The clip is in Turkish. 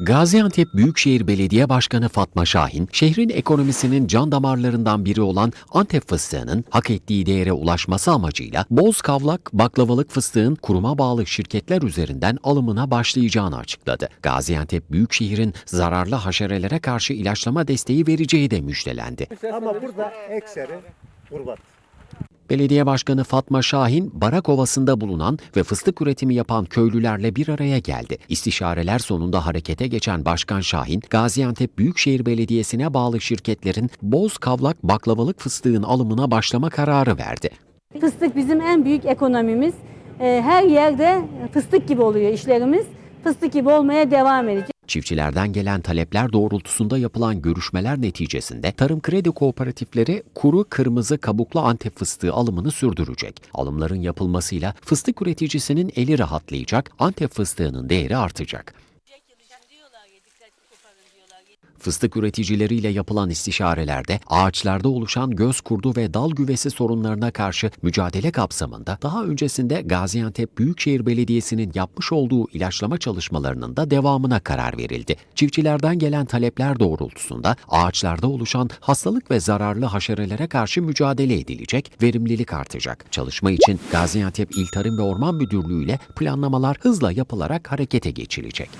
Gaziantep Büyükşehir Belediye Başkanı Fatma Şahin, şehrin ekonomisinin can damarlarından biri olan Antep fıstığının hak ettiği değere ulaşması amacıyla boz kavlak baklavalık fıstığın kuruma bağlı şirketler üzerinden alımına başlayacağını açıkladı. Gaziantep Büyükşehir'in zararlı haşerelere karşı ilaçlama desteği vereceği de müjdelendi. Ama burada ekseri kurbat. Belediye Başkanı Fatma Şahin, Barak Ovası'nda bulunan ve fıstık üretimi yapan köylülerle bir araya geldi. İstişareler sonunda harekete geçen Başkan Şahin, Gaziantep Büyükşehir Belediyesi'ne bağlı şirketlerin boz kavlak baklavalık fıstığın alımına başlama kararı verdi. Fıstık bizim en büyük ekonomimiz. Ee, Her yerde fıstık gibi oluyor işlerimiz. Fıstık gibi olmaya devam edecek. Çiftçilerden gelen talepler doğrultusunda yapılan görüşmeler neticesinde tarım kredi kooperatifleri kuru kırmızı kabuklu Antep fıstığı alımını sürdürecek. Alımların yapılmasıyla fıstık üreticisinin eli rahatlayacak, Antep fıstığının değeri artacak. Fıstık üreticileriyle yapılan istişarelerde ağaçlarda oluşan göz kurdu ve dal güvesi sorunlarına karşı mücadele kapsamında daha öncesinde Gaziantep Büyükşehir Belediyesi'nin yapmış olduğu ilaçlama çalışmalarının da devamına karar verildi. Çiftçilerden gelen talepler doğrultusunda ağaçlarda oluşan hastalık ve zararlı haşerelere karşı mücadele edilecek, verimlilik artacak. Çalışma için Gaziantep İl Tarım ve Orman Müdürlüğü ile planlamalar hızla yapılarak harekete geçilecek.